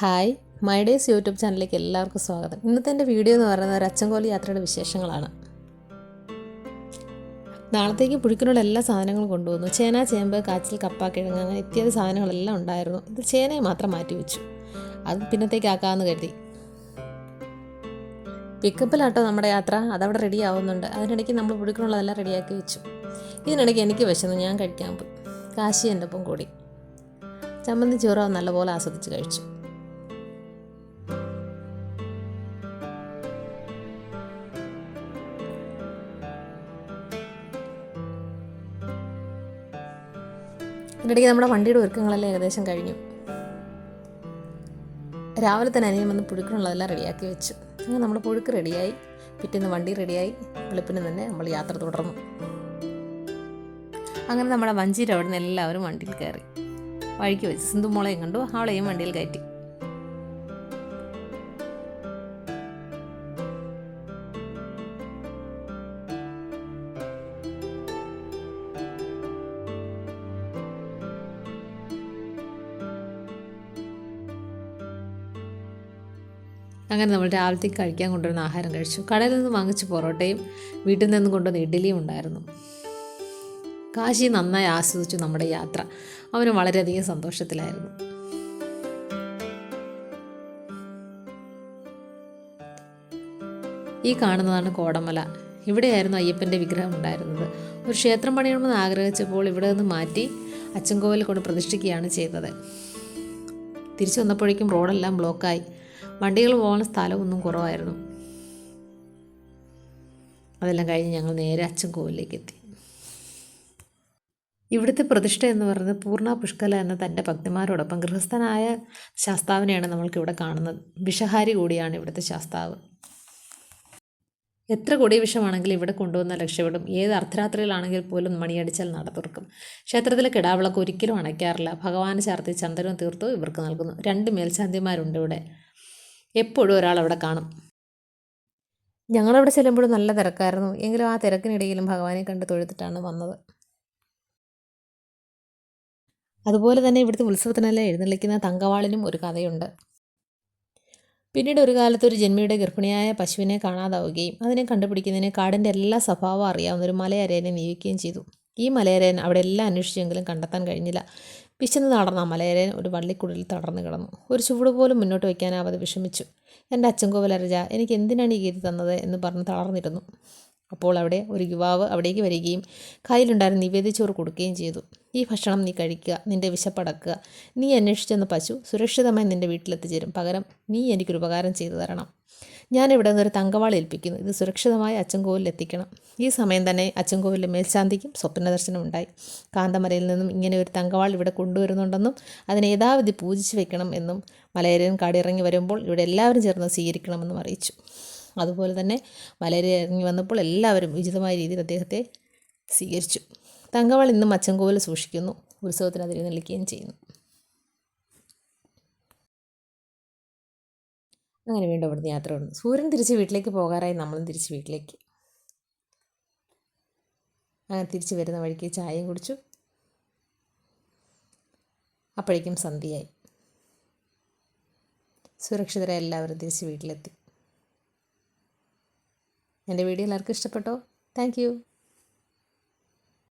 Hi my days YouTube ചാനലിലേക്ക് എല്ലാവർക്കും സ്വാഗതം. ഇന്നത്തെ എന്റെ വീഡിയോ എന്ന് പറയുന്നത് ഒരു അച്ചൻകോലി യാത്രയുടെ വിശേഷങ്ങളാണ്. നാളത്തേക്ക് പുഴുക്കിനുള്ള എല്ലാ സാധനങ്ങളും കൊണ്ടുവന്നു. ചേന ചേമ്പ് കാച്ചിൽ കപ്പ കിഴങ്ങ് അങ്ങനെ ഇത്യാദി സാധനങ്ങളെല്ലാം ഉണ്ടായിരുന്നു. ഇത് ചേനയെ മാത്രം മാറ്റി വെച്ചു അത് പിന്നത്തേക്ക് ആക്കാമെന്ന് കരുതി. പിക്കപ്പിലാട്ടോ നമ്മുടെ യാത്ര. അതവിടെ റെഡി ആവുന്നുണ്ട്. അതിനിടയ്ക്ക് നമ്മൾ പുഴുക്കിനുള്ളതെല്ലാം റെഡിയാക്കി വെച്ചു. ഇതിനിടയ്ക്ക് എനിക്ക് വിശന്നു. ഞാൻ കഴിക്കാൻ പോയി. കാശി എന്റെ ഒപ്പം കൂടി. ചമ്മന്തി ചോറ് നല്ലപോലെ ആസ്വദിച്ച് കഴിച്ചു. ഇതിനിടയ്ക്ക് നമ്മുടെ വണ്ടിയുടെ ഒരുക്കങ്ങളെല്ലാം ഏകദേശം കഴിഞ്ഞു. രാവിലെ തന്നെ അനിയൻ വന്ന് പുഴുക്കിനുള്ളതെല്ലാം റെഡിയാക്കി വെച്ചു. അങ്ങനെ നമ്മുടെ പുഴുക്ക് റെഡിയായി പിറ്റേന്ന് വണ്ടി റെഡിയായി വെളുപ്പിന് തന്നെ നമ്മൾ യാത്ര തുടർന്നു. അങ്ങനെ നമ്മുടെ വഞ്ചിയുടെ അവിടെ നിന്ന് എല്ലാവരും വണ്ടിയിൽ കയറി. വഴിക്ക് വെച്ച് സിന്ധു മോളെയും കണ്ടു. അവളെയും വണ്ടിയിൽ കയറ്റി. അങ്ങനെ നമ്മൾ രാവിലത്തേക്ക് കഴിക്കാൻ കൊണ്ടുവരുന്ന ആഹാരം കഴിച്ചു. കടയിൽ നിന്ന് വാങ്ങിച്ച പൊറോട്ടയും വീട്ടിൽ നിന്ന് കൊണ്ടുവന്ന ഇഡ്ഡലിയും ഉണ്ടായിരുന്നു. കാശി നന്നായി ആസ്വദിച്ചു നമ്മുടെ യാത്ര. അവന് വളരെയധികം സന്തോഷത്തിലായിരുന്നു. ഈ കാണുന്നതാണ് കോടമല. ഇവിടെയായിരുന്നു അയ്യപ്പന്റെ വിഗ്രഹം ഉണ്ടായിരുന്നത്. ഒരു ക്ഷേത്രം പണിയണമെന്ന് ആഗ്രഹിച്ചപ്പോൾ ഇവിടെ നിന്ന് മാറ്റി അച്ചൻകോവിൽ കൊണ്ട് പ്രതിഷ്ഠിക്കുകയാണ് ചെയ്തത്. തിരിച്ചു വന്നപ്പോഴേക്കും റോഡെല്ലാം ബ്ലോക്കായി. വണ്ടികൾ പോകുന്ന സ്ഥലമൊന്നും കുറവായിരുന്നു. അതെല്ലാം കഴിഞ്ഞ് ഞങ്ങൾ നേരെ അച്ചൻകോവിലേക്ക് എത്തി. ഇവിടുത്തെ പ്രതിഷ്ഠ എന്ന് പറയുന്നത് പൂർണ പുഷ്കല എന്ന തന്റെ ഭക്തിമാരോടൊപ്പം ഗൃഹസ്ഥനായ ശാസ്താവിനെയാണ് നമ്മൾക്കിവിടെ കാണുന്നത്. വിഷഹാരി കൂടിയാണ് ഇവിടുത്തെ ശാസ്താവ്. എത്ര കൊടിയ വിഷമാണെങ്കിലും ഇവിടെ കൊണ്ടുവന്ന രക്ഷപ്പെടും. ഏത് അർദ്ധരാത്രിയിലാണെങ്കിൽ പോലും മണിയടിച്ചാൽ നട തുറക്കും. ക്ഷേത്രത്തിലെ കിടാവിളക്ക് ഒരിക്കലും അണയ്ക്കാറില്ല. ഭഗവാന് ചാർത്തി ചന്ദനവും തീർത്തു ഇവർക്ക് നൽകുന്നു. രണ്ട് മേൽശാന്തിമാരുണ്ട് ഇവിടെ. എപ്പോഴും ഒരാൾ അവിടെ കാണും. ഞങ്ങളവിടെ ചെല്ലുമ്പോഴും നല്ല തിരക്കായിരുന്നു. എങ്കിലും ആ തിരക്കിനിടയിലും ഭഗവാനെ കണ്ട് തൊഴുത്തിട്ടാണ് വന്നത്. അതുപോലെ തന്നെ ഇവിടുത്തെ ഉത്സവത്തിനെല്ലാം എഴുന്നള്ളിക്കുന്ന തങ്കവാളിനും ഒരു കഥയുണ്ട്. പിന്നീട് ഒരു കാലത്ത് ഒരു ജന്മിയുടെ ഗർഭിണിയായ പശുവിനെ കാണാതാവുകയും അതിനെ കണ്ടുപിടിക്കുന്നതിന് കാടിന്റെ എല്ലാ സ്വഭാവം അറിയാവുന്ന ഒരു മലയരയനെ നിയോഗിക്കുകയും ചെയ്തു. ഈ മലയരയൻ അവിടെ എല്ലാം അന്വേഷിച്ചെങ്കിലും കണ്ടെത്താൻ കഴിഞ്ഞില്ല. വിശന്ന് തളർന്ന മലയരൻ ഒരു വള്ളിക്കുടലിൽ തളർന്നു കിടന്നു. ഒരു ചുവട് പോലും മുന്നോട്ട് വയ്ക്കാനാവാതെ വിഷമിച്ചു. എന്റെ അച്ചൻകോവലരജ എനിക്ക് എന്തിനാണ് ഈ ഗീതി തന്നത്? എന്ന് പറഞ്ഞ് തളർന്നിരുന്നു. അപ്പോൾ അവിടെ ഒരു യുവാവ് അവിടേക്ക് വരികയും കയ്യിലുണ്ടായിരുന്ന നിവേദിച്ചോറ് കൊടുക്കുകയും ചെയ്തു. ഈ ഭക്ഷണം നീ കഴിക്കുക നിന്റെ വിശപ്പടക്കുക. നീ അന്വേഷിച്ചെന്ന പശു സുരക്ഷിതമായി നിന്റെ വീട്ടിലെത്തിച്ചേരും. പകരം നീ എനിക്കൊരു ഉപകാരം ചെയ്തു തരണം. ഞാൻ ഇവിടെ നിന്നൊരു തങ്കവാൾ ഏൽപ്പിക്കുന്നു. ഇത് സുരക്ഷിതമായി അച്ചൻകോവിലിൽ എത്തിക്കണം. ഈ സമയം തന്നെ അച്ചൻകോവിലിലെ മേൽശാന്തിക്കും സ്വപ്നദർശനം ഉണ്ടായി. കാന്തമരയിൽ നിന്നും ഇങ്ങനെ ഒരു തങ്കവാൾ ഇവിടെ കൊണ്ടുവരുന്നുണ്ടെന്നും അതിനെ യഥാവിധി പൂജിച്ച് വെക്കണം എന്നും മലയരൻ കാടിറങ്ങി വരുമ്പോൾ ഇവിടെ എല്ലാവരും ചേർന്ന് സ്വീകരിക്കണമെന്നും അറിയിച്ചു. അതുപോലെ തന്നെ മലയര ഇറങ്ങി വന്നപ്പോൾ എല്ലാവരും ഉചിതമായ രീതിയിൽ അദ്ദേഹത്തെ സ്വീകരിച്ചു. തങ്കവാൾ ഇന്നും അച്ചൻകോവിൽ സൂക്ഷിക്കുന്നു. ഉത്സവത്തിന് അതിൽ നിൽക്കുകയും ചെയ്യുന്നു. അങ്ങനെ വീണ്ടും അവിടുന്ന് യാത്ര തുടർന്നു സൂര്യൻ തിരിച്ച് വീട്ടിലേക്ക് പോകാറായി നമ്മളും തിരിച്ച് വീട്ടിലേക്ക്. അങ്ങനെ തിരിച്ച് വരുന്ന വഴിക്ക് ചായയും കുടിച്ചു. അപ്പോഴേക്കും സന്ധ്യയായി. സുരക്ഷിതരായ എല്ലാവരും തിരിച്ച് വീട്ടിലെത്തി. എന്റെ വീഡിയോ എല്ലാവർക്കും ഇഷ്ടപ്പെട്ടോ? താങ്ക്